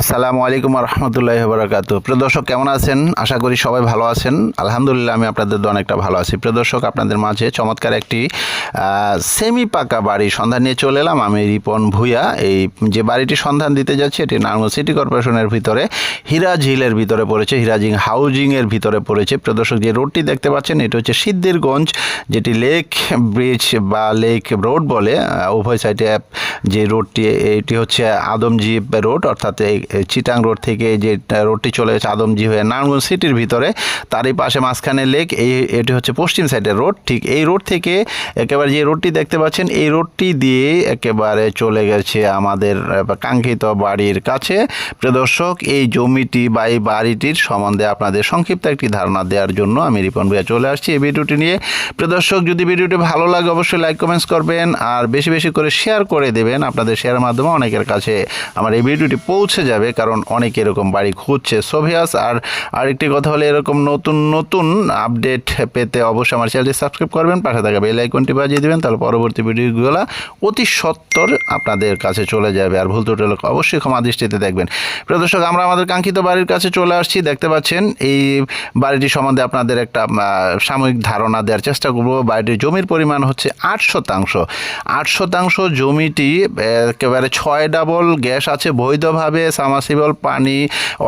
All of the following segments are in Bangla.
আসসালামু আলাইকুম রহমতুল্লাহ বরাকাতু প্রিয় দর্শক, কেমন আছেন? আশা করি সবাই ভালো আছেন। আলহামদুলিল্লাহ, আমি আপনাদের অনেকটা ভালো আছি। প্রিয় দর্শক, আপনাদের মাঝে চমৎকার একটি সেমি পাকা বাড়ি সন্ধান নিয়ে চলে এলাম। আমি রিপন ভুইয়া। এই যে বাড়িটি সন্ধান দিতে যাচ্ছি, এটি নারায়ণ সিটি কর্পোরেশনের ভিতরে, হিরাজ হিলের ভিতরে পড়েছে, হিরাজিং হাউজিংয়ের ভিতরে পড়েছে। প্রিয় দর্শক, যে রোডটি দেখতে পাচ্ছেন, এটি হচ্ছে সিদ্ধিরগঞ্জ, যেটি লেক ব্রিজ বা লেক রোড বলে উভয় সাইডে যে রোডটি, এটি হচ্ছে আদমজি রোড, অর্থাৎ চিটাং রোড থেকে যে রোডটি চলে গেছে আদমজি হয়ে নারায়ণগঞ্জ সিটির ভিতরে। তারই পাশে মাঝখানে লেক, এই, এটি হচ্ছে পশ্চিম সাইডের রোড। ঠিক এই রোড থেকে একেবারে যে রোডটি দেখতে পাচ্ছেন, এই রোডটি দিয়ে একেবারে চলে গেছে আমাদের কাঙ্ক্ষিত বাড়ির কাছে। প্রদর্শক এই জমিটি বা এই বাড়িটির সম্বন্ধে আপনাদের সংক্ষিপ্ত একটি ধারণা দেওয়ার জন্য আমি রিপন ভাইয়া চলে আসছি এই ভিডিওটি নিয়ে। প্রদর্শক যদি ভিডিওটি ভালো লাগে, অবশ্যই লাইক, কমেন্টস করবেন। আর বেশি বেশি করে শেয়ার করে দেবেন। আপনাদের শেয়ারের মাধ্যমে অনেকের কাছে আমার এই ভিডিওটি পৌঁছে যাবে কারণ অনেক এরকম বাড়ি খুঁজছে। সোভিয়াস, আর আরেকটি কথা হলো, এরকম নতুন নতুন আপডেট পেতে অবশ্যই আমার চ্যানেলটি সাবস্ক্রাইব করবেন, পাশে থাকা বেল আইকনটি বাজিয়ে দেবেন, তাহলে পরবর্তী ভিডিওগুলো অতি সত্তর আপনাদের কাছে চলে যাবে। আর ভুল ত্রুটি অবশ্যই ক্ষমা দৃষ্টিতে দেখবেন। প্রিয় দর্শক, আমরা আমাদের কাঙ্ক্ষিত বাড়ির কাছে চলে আসছি। দেখতে পাচ্ছেন, এই বাড়িটি সম্বন্ধে আপনাদের একটা সাময়িক ধারণা দেওয়ার চেষ্টা করব। বাড়িটির জমির পরিমাণ হচ্ছে আট শতাংশ। আট শতাংশ জমিটি একেবারে ছয় ডাবল গ্যাস আছে বৈধভাবে সামাসিবল পানি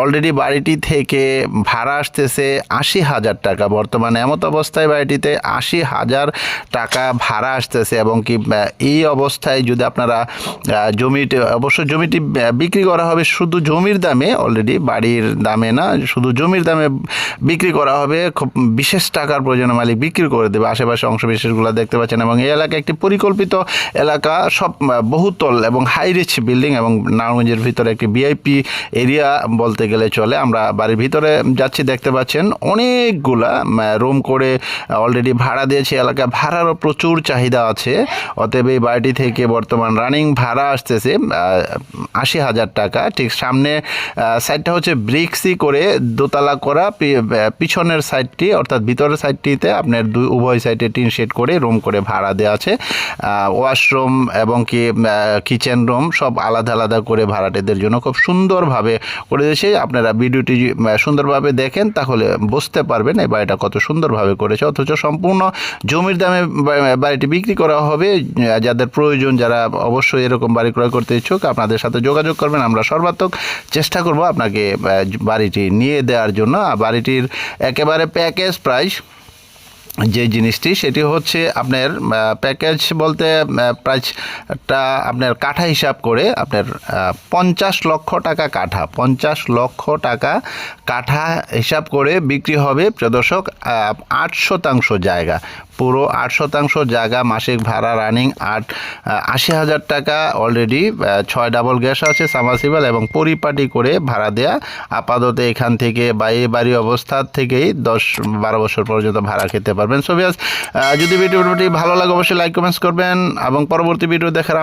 অলরেডি বাড়িটি থেকে ভাড়া আসতেছে আশি হাজার টাকা। বর্তমানে এমত অবস্থায় বাড়িটিতে আশি হাজার টাকা ভাড়া আসতেছে এবং কি এই অবস্থায় যদি আপনারা জমিটি অবশ্য জমিটি বিক্রি করা হবে শুধু জমির দামে, অলরেডি বাড়ির দামে না, শুধু জমির দামে বিক্রি করা হবে, খুব বিশেষ টাকার প্রয়োজনে মালিক বিক্রি করে দেবে। আশেপাশে অংশ বিশেষগুলো দেখতে পাচ্ছেন এবং এই এলাকা একটি পরিকল্পিত এলাকা, সব বহুতল এবং হাই রিচ বিল্ডিং এবং নারায়ণগঞ্জের ভিতরে একটি ভিআইপি এরিয়া বলতে গেলে চলে। আমরা বাড়ির ভিতরে যাচ্ছি, দেখতে পাচ্ছেন অনেকগুলা রুম করে অলরেডি ভাড়া দিয়েছে এলাকা ভাড়ারও প্রচুর চাহিদা আছে। অতএব এই বাড়িটি থেকে বর্তমান রানিং ভাড়া আসতেছে আশি হাজার টাকা। ঠিক সামনে সাইডটা হচ্ছে ব্রিক্সি করে দোতলা করা পিছনের সাইডটি অর্থাৎ ভিতরের সাইডটিতে আপনার দুই, উভয় সাইডে টিন শেড করে রুম করে ভাড়া দেওয়া আছে। ওয়াশরুম এবং কি কিচেন রুম সব আলাদা আলাদা করে ভাড়াটেদের জন্য খুব সুন্দরভাবে করে দিয়েছে আপনারা ভিডিওটি সুন্দরভাবে দেখেন, তাহলে বুঝতে পারবেন এই বাড়িটা কত সুন্দরভাবে করেছে। অথচ সম্পূর্ণ জমির দামে বাড়িটি বিক্রি করা হবে যাদের প্রয়োজন, যারা অবশ্যই এরকম বাড়ি ক্রয় করতে ইচ্ছুক, আপনাদের সাথে যোগাযোগ করবেন। আমরা সর্বাত্মক চেষ্টা করব আপনাকে বাড়িটি নিয়ে দেওয়ার জন্য। বাড়িটির একেবারে প্যাকেজ প্রাইস যে জিনিসটি, সেটি হচ্ছে আপনার প্যাকেজ বলতে প্রাইসটা আপনার কাঠা হিসাব করে আপনার পঞ্চাশ লক্ষ টাকা কাঠা, পঞ্চাশ লক্ষ টাকা কাঠা হিসাব করে বিক্রি হবে প্রদর্শক আট শতাংশ জায়গা। পুরো আট শতাংশ জায়গা মাসিক ভাড়া রানিং আট আশি হাজার টাকা অলরেডি ছয় ডাবল গ্যাস আছে সামাসিবল এবং পরিপাটি করে ভাড়া দেয়া। আপাতত এখান থেকে বা এই বাড়ি অবস্থা থেকেই দশ বারো বছর পর্যন্ত ভাড়া খেতে পারবেন। সোভিয়াস যদি ভিডিওটি ভালো লাগে অবশ্যই লাইক কমেন্টস করবেন এবং পরবর্তী ভিডিও দেখার